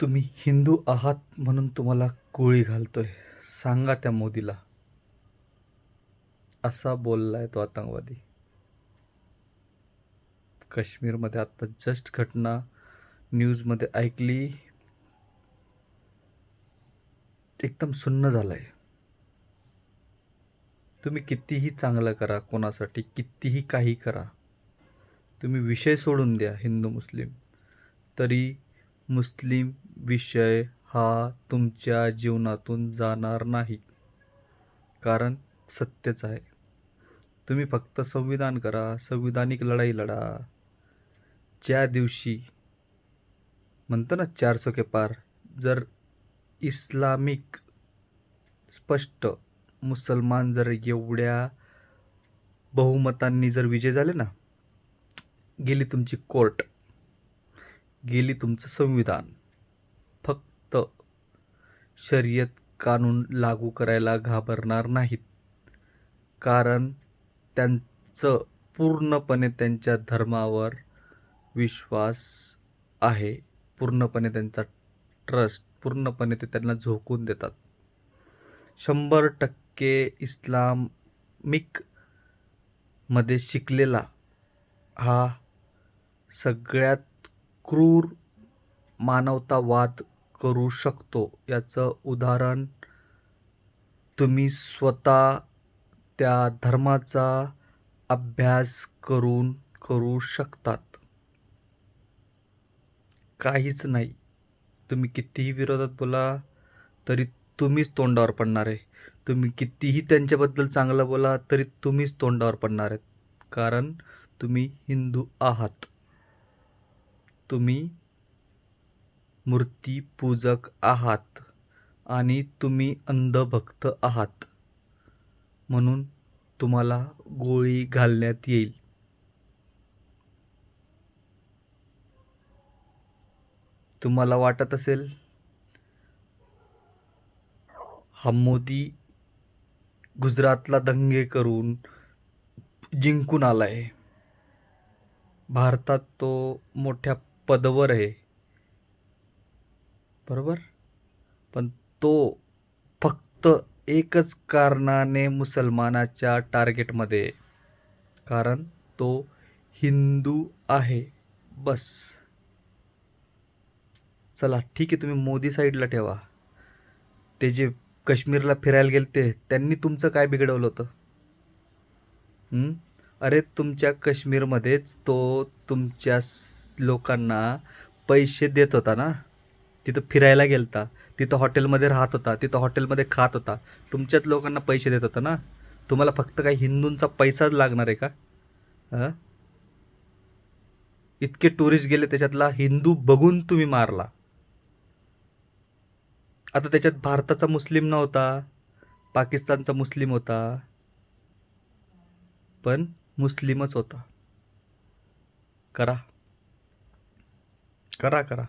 तुम्ही हिंदू आहात म्हणून तुम्हाला कोळी घालतोय. सांगा त्या मोदीला. असा बोललाय तो आतंकवादी. काश्मीरमध्ये आता जस्ट घटना न्यूजमध्ये ऐकली. एकदम सुन्न झालंय. तुम्ही कितीही चांगलं करा कोणासाठी कितीही काही करा तुम्ही विषय सोडून द्या हिंदू मुस्लिम. तरी मुस्लिम विषय हा तुमच्या जीवनातून जाणार नाही. कारण सत्यच आहे. तुम्ही फक्त संविधान करा संविधानिक लढाई लढा. ज्या दिवशी म्हणतो ना चार के पार जर इस्लामिक स्पष्ट मुसलमान जर एवढ्या बहुमतांनी जर विजय झाले ना गेली तुमची कोर्ट गेली तुमचं संविधान. शर्यत कानून लागू करायला घाबरणार नाहीत. कारण त्यांचं पूर्णपणे त्यांच्या धर्मावर विश्वास आहे. पूर्णपणे त्यांचा ट्रस्ट पूर्णपणे ते त्यांना झोकून देतात. शंभर टक्के इस्लामिकमध्ये शिकलेला हा सगळ्यात क्रूर मानवतावाद करू शकतो. याचं उदाहरण तुम्ही स्वतः त्या धर्माचा अभ्यास करून करू शकतात. काहीच नाही. तुम्ही कितीही विरोधात बोला तरी तुम्हीच तोंडावर पडणार आहे. तुम्ही कितीही त्यांच्याबद्दल चांगलं बोला तरी तुम्हीच तोंडावर पडणार आहेत. कारण तुम्ही हिंदू आहात. तुम्ही मूर्तीपूजक आहात आणि तुम्ही अंधभक्त आहात. म्हणून तुम्हाला गोळी घालण्यात येईल. तुम्हाला वाटत असेल हा मोदी गुजरातला दंगे करून जिंकून आला आहे भारतात तो मोठ्या पदवर आहे. बरोबर? पण तो फक्त एकच कारणाने मुसलमानाच्या टार्गेटमध्ये. कारण तो हिंदू आहे. बस. चला ठीक आहे तुम्ही मोदी साईडला ठेवा. ते जे काश्मीरला फिरायला गेले ते त्यांनी तुमचं काय बिघडवलं होतं? अरे तुमच्या काश्मीरमध्येच तो तुमच्या लोकांना पैसे देत होता ना? तिथं फिरायला गेलता तिथं हॉटेलमध्ये राहत होता तिथं हॉटेलमध्ये खात होता. तुमच्याच लोकांना पैसे देत होता ना? तुम्हाला फक्त काही हिंदूंचा पैसाच लागणार आहे का? हं? इतके टुरिस्ट गेले त्याच्यातला हिंदू बघून तुम्ही मारला. आता त्याच्यात भारताचा मुस्लिम नव्हता पाकिस्तानचा मुस्लिम होता पण मुस्लिमच होता. करा. करा करा.